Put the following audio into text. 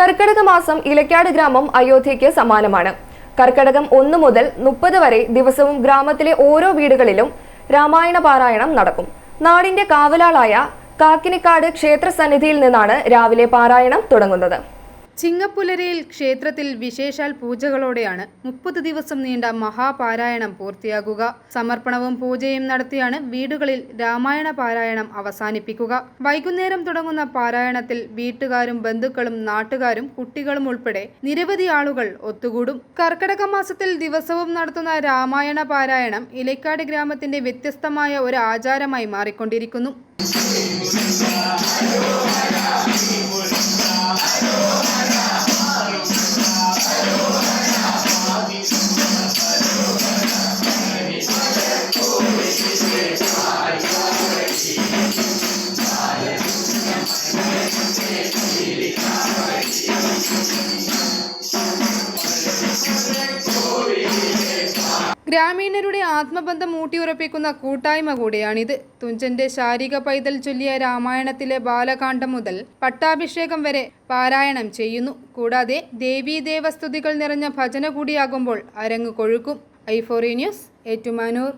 കർക്കിടക മാസം ഇലക്കാട് ഗ്രാമം അയോധ്യയ്ക്ക് സമാനമാണ്. കർക്കിടകം ഒന്ന് മുതൽ മുപ്പത് വരെ ദിവസവും ഗ്രാമത്തിലെ ഓരോ വീടുകളിലും രാമായണ പാരായണം നടക്കും. നാടിന്റെ കാവലാളായ കാക്കിനിക്കാട് ക്ഷേത്ര സന്നിധിയിൽ നിന്നാണ് രാവിലെ പാരായണം തുടങ്ങുന്നത്. ചിങ്ങപ്പുലരയിൽ ക്ഷേത്രത്തിൽ വിശേഷാൽ പൂജകളോടെയാണ് മുപ്പത് ദിവസം നീണ്ട മഹാപാരായണം പൂർത്തിയാകുക. സമർപ്പണവും പൂജയും നടത്തിയാണ് വീടുകളിൽ രാമായണ പാരായണം അവസാനിപ്പിക്കുക. വൈകുന്നേരം തുടങ്ങുന്ന പാരായണത്തിൽ വീട്ടുകാരും ബന്ധുക്കളും നാട്ടുകാരും കുട്ടികളും ഉൾപ്പെടെ നിരവധി ആളുകൾ ഒത്തുകൂടും. കർക്കടക മാസത്തിൽ ദിവസവും നടത്തുന്ന രാമായണ പാരായണം ഇലക്കാട് ഗ്രാമത്തിന്റെ വ്യത്യസ്തമായ ഒരു ആചാരമായി മാറിക്കൊണ്ടിരിക്കുന്നു. ഗ്രാമീണരുടെ ആത്മബന്ധം ഊട്ടിയുറപ്പിക്കുന്ന കൂട്ടായ്മ കൂടിയാണിത്. തുഞ്ചന്റെ ശാരീരിക പൈതൽ ചൊല്ലിയ രാമായണത്തിലെ ബാലകാന്ഡം മുതൽ പട്ടാഭിഷേകം വരെ പാരായണം ചെയ്യുന്നു. കൂടാതെ ദേവീദേവസ്തുതികൾ നിറഞ്ഞ ഭജന കൂടിയാകുമ്പോൾ അരങ്ങ് കൊഴുക്കും. ഐഫോറി ന്യൂസ് ഏറ്റുമാനൂർ.